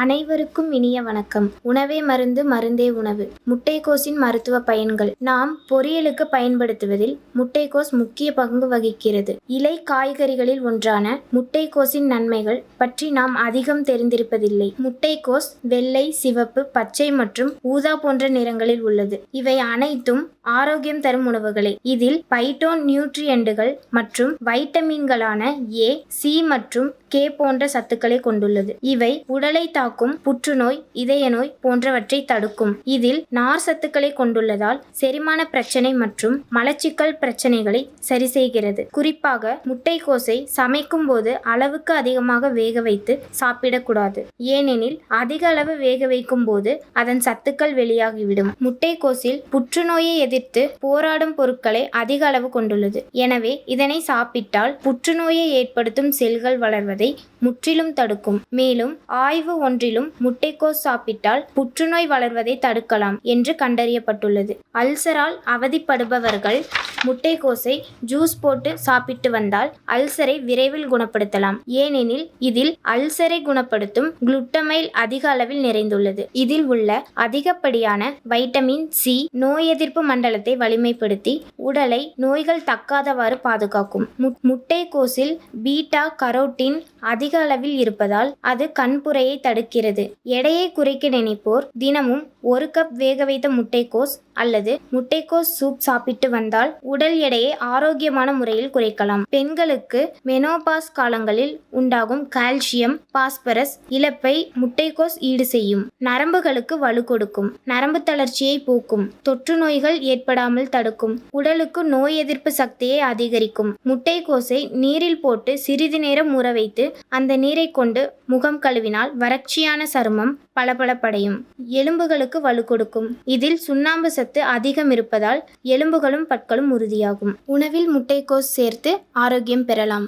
அனைவருக்கும் இனிய வணக்கம். உணவே மருந்து மருந்தே உணவு. முட்டைக்கோஸின் மருத்துவ பயன்கள். நாம் பொரியலுக்கு பயன்படுத்துவதில் முட்டைக்கோஸ் முக்கிய பங்கு வகிக்கிறது. இலை காய்கறிகளில் ஒன்றான முட்டைக்கோஸின் நன்மைகள் பற்றி நாம் அதிகம் தெரிந்திருப்பதில்லை. முட்டைக்கோஸ் வெள்ளை சிவப்பு பச்சை மற்றும் ஊதா போன்ற நிறங்களில் உள்ளது. இவை அனைத்தும் ஆரோக்கியம் தரும் உணவுகளே. இதில் பைட்டோ நியூட்ரியண்டுகள் மற்றும் வைட்டமின்களான ஏ சி மற்றும் கே போன்ற சத்துக்களை கொண்டுள்ளது. இவை உடலை தாக்கும் புற்றுநோய் இதய நோய் போன்றவற்றை தடுக்கும். இதில் நார் சத்துக்களை கொண்டுள்ளதால் செரிமான பிரச்சனை மற்றும் மலச்சிக்கல் பிரச்சனைகளை சரி செய்கிறது குறிப்பாக முட்டைக்கோசை சமைக்கும் போது அளவுக்கு அதிகமாக வேக வைத்து சாப்பிடக்கூடாது. ஏனெனில் அதிக அளவு வேக வைக்கும் போது அதன் சத்துக்கள் வெளியாகிவிடும். முட்டைக்கோசில் புற்றுநோயை எதிர்த்து போராடும் பொருட்களை அதிக அளவு கொண்டுள்ளது. எனவே இதனை சாப்பிட்டால் புற்றுநோயை ஏற்படுத்தும் செல்கள் வளர்வதை முற்றிலும் தடுக்கும். மேலும் ஆய்வு ஒன்றிலும் முட்டைக்கோஸ் சாப்பிட்டால் புற்றுநோய் வளர்வதை தடுக்கலாம் என்று கண்டறியப்பட்டுள்ளது. அல்சரால் அவதிப்படுபவர்கள் முட்டைக்கோஸை ஜூஸ் போட்டு சாப்பிட்டு வந்தால் அல்சரை விரைவில் குணப்படுத்தலாம். ஏனெனில் இதில் அல்சரை குணப்படுத்தும் குளுட்டமைல் அதிக அளவில் நிறைந்துள்ளது. இதில் உள்ள அதிகப்படியான வைட்டமின் சி நோய் எதிர்ப்பு மண்டலத்தை வலிமைப்படுத்தி உடலை நோய்கள் தக்காதவாறு பாதுகாக்கும். முட்டைக்கோஸில் பீட்டா கரோட்டின் அதிக அளவில் இருப்பதால் அது கண்புரையை தடுக்கிறது எடையை குறைக்க நினைப்போர் தினமும் ஒரு கப் வேக வைத்த முட்டைக்கோஸ் அல்லது முட்டைக்கோஸ் சூப் சாப்பிட்டு வந்தால் உடல் எடையை ஆரோக்கியமான முறையில் குறைக்கலாம். பெண்களுக்கு மெனோபாஸ் காலங்களில் உண்டாகும் கால்சியம் பாஸ்பரஸ் இழப்பை முட்டைக்கோஸ் ஈடு செய்யும். நரம்புகளுக்கு வலு கொடுக்கும். நரம்பு தளர்ச்சியை போக்கும். தொற்று நோய்கள் ஏற்படாமல் தடுக்கும். உடலுக்கு நோய் எதிர்ப்பு சக்தியை அதிகரிக்கும். முட்டைக்கோஸை நீரில் போட்டு சிறிது நேரம் ஊற வைத்து அந்த நீரை கொண்டு முகம் கழுவினால் வறட்சியான சருமம் பளபளப்படையும். எலும்புகளுக்கு வலு கொடுக்கும். இதில் சுண்ணாம்பு சத்து அதிகம் இருப்பதால் எலும்புகளும் பற்களும் உறுதியாகும். உணவில் முட்டைக்கோஸ் சேர்த்து ஆரோக்கியம் பெறலாம்.